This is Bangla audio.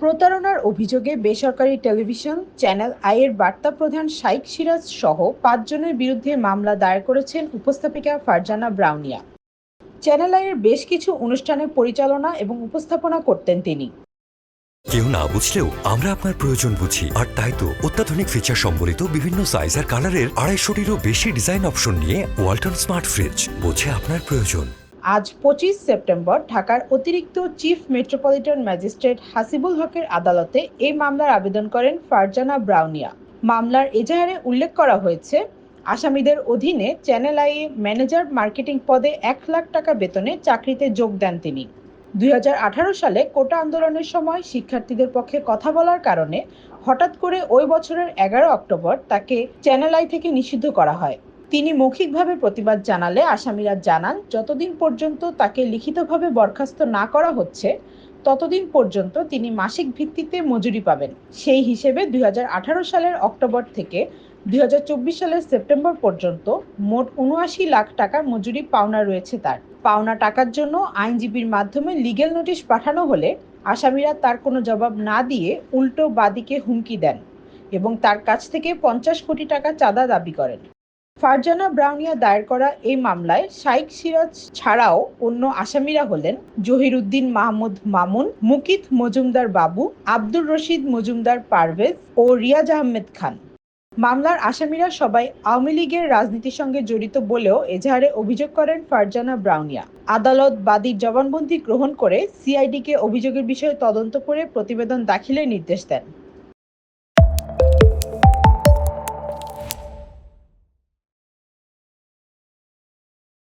প্রতারণার অভিযোগে বেসরকারি টেলিভিশন চ্যানেল আইয়ের বার্তা প্রধান শাইক সিরাজ সহ পাঁচজনের বিরুদ্ধে মামলা দায়ের করেছেন উপস্থাপিকা ফারজানা ব্রাউনিয়া। চ্যানেল আইয়ের বেশ কিছু অনুষ্ঠানের পরিচালনা এবং উপস্থাপনা করতেন তিনি। কেউ না বুঝলেও আমরা আপনার প্রয়োজন বুঝি। আর তাই তো অত্যাধুনিক ফিচার সম্বলিত বিভিন্ন সাইজ আর কালারের আড়াইশোটিরও বেশি ডিজাইন অপশন নিয়ে ওয়ালটন স্মার্ট ফ্রিজ বোঝে আপনার প্রয়োজন। আজ পঁচিশ সেপ্টেম্বর ঢাকার অতিরিক্ত চিফ মেট্রোপলিটন ম্যাজিস্ট্রেট হাসিবুল হকের আদালতে এই মামলার আবেদন করেন ফারজানা ব্রাউনিয়া। মামলার এজাহারে উল্লেখ করা হয়েছে, আসামিদের অধীনে চ্যানেল আইয়ে ম্যানেজার মার্কেটিং পদে এক লাখ টাকা বেতনে চাকরিতে যোগ দেন তিনি। দুই হাজার আঠারো সালে কোটা আন্দোলনের সময় শিক্ষার্থীদের পক্ষে কথা বলার কারণে হঠাৎ করে ওই বছরের এগারো অক্টোবর তাকে চ্যানেল আই থেকে নিষিদ্ধ করা হয়। তিনি মৌখিকভাবে প্রতিবাদ জানালে আসামিরা জানান, যতদিন পর্যন্ত তাকে লিখিতভাবে বরখাস্ত না করা হচ্ছে, ততদিন পর্যন্ত তিনি মাসিক ভিত্তিতে মজুরি পাবেন। সেই হিসেবে দু হাজার আঠারো সালের অক্টোবর থেকে দু হাজার চব্বিশ সালের সেপ্টেম্বর পর্যন্ত মোট উনআশি লাখ টাকার মজুরি পাওনা রয়েছে তার। পাওনা টাকার জন্য আইনজীবীর মাধ্যমে লিগেল নোটিশ পাঠানো হলে আসামিরা তার কোনো জবাব না দিয়ে উল্টো বাদীকে হুমকি দেন এবং তার কাছ থেকে পঞ্চাশ কোটি টাকা চাঁদা দাবি করেন। ফারজানা ব্রাউনিয়া দায়ের করা এই মামলায় শাইক সিরাজ ছাড়াও অন্য আসামিরা হলেন জহিরুদ্দিন মাহমুদ মামুন, মুকিত মজুমদার বাবু, আব্দুর রশিদ মজুমদার পারভেজ ও রিয়াজ আহমেদ খান। মামলার আসামিরা সবাই আওয়ামী লীগের রাজনীতির সঙ্গে জড়িত বলেও এজাহারে অভিযোগ করেন ফারজানা ব্রাউনিয়া। আদালত বাদীর জবানবন্দি গ্রহণ করে সিআইডিকে অভিযোগের বিষয়ে তদন্ত করে প্রতিবেদন দাখিলের নির্দেশ দেন।